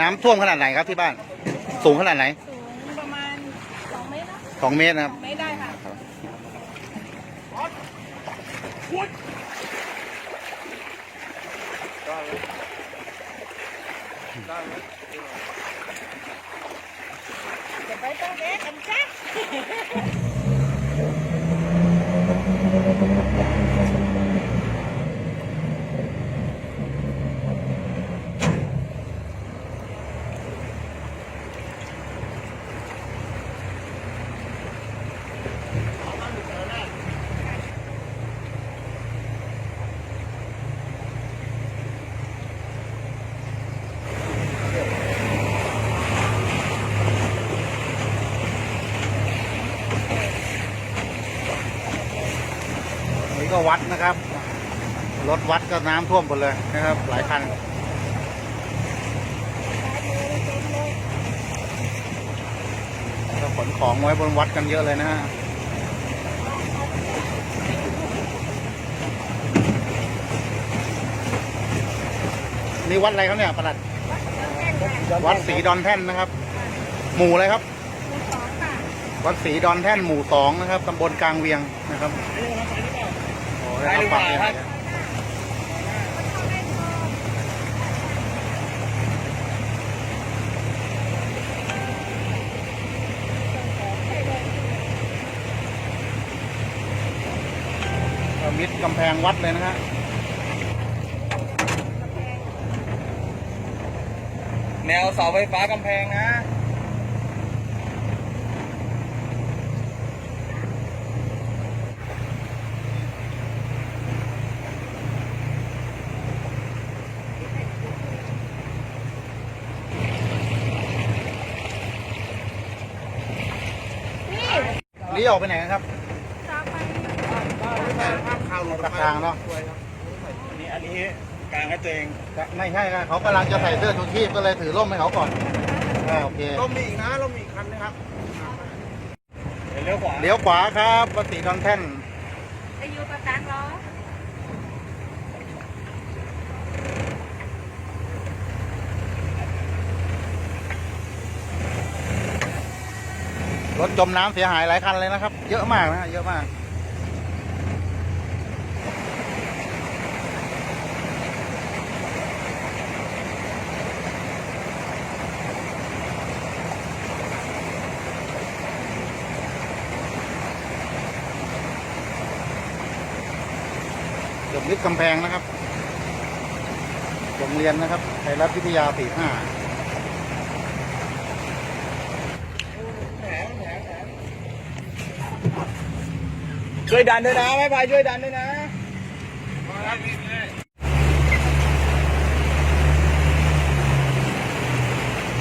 น้ำท่วมขนาดไหนครับที่บ้าน สูงขนาดไหนสูงประมาณสองเมตรนะสองเมตรนะครับไม่ได้ค่ะ จะไปต้องแก้กันจ้ะ นี่ก็วัดนะครับ รถวัดก็น้ำท่วมหมดเลยนะครับ หลายคัน ก็ขนของไว้บนวัดกันเยอะเลยนะฮะนี่วัดอะไรครับเนี่ยประหลัด วัดศรีดอนแท่นนะครับ หมู่อะไรครับสองค่ะวัดศรีดอนแท่นหมู่สองนะครับตำบลกลางเวียงนะครับโอ้ได้รับควา มเสียหายก็มิดกำแพงวัดเลยนะฮะแนวเสาไฟฟ้ากำแพงนะ นี่ออกไปไหนกันครับจะไปตะทางเนาะอันนี้อันนี้กลางให้ตัวเองไม่ใช่ครับเขากำลังจะใส่เสื้อชูชีพก็เลยถือร่มให้เขาก่อนอ่าโอเคร่มมีอีกนะร่มมีอีกคันนะครับ เดี๋ยวเลี้ยวขวา เลี้ยวขวาครับวัดศรีดอนแท่น ไปอยู่กับตังล้อ รถจมน้ำเสียหายหลายคันเลยนะครับ เยอะมากนะ เยอะมากเกือบมิดกำแพงนะครับ โรงเรียนนะครับ ไทยรัฐวิทยา 45 วยดันด้วยนะแม่พายช่วยดันด้วยนะ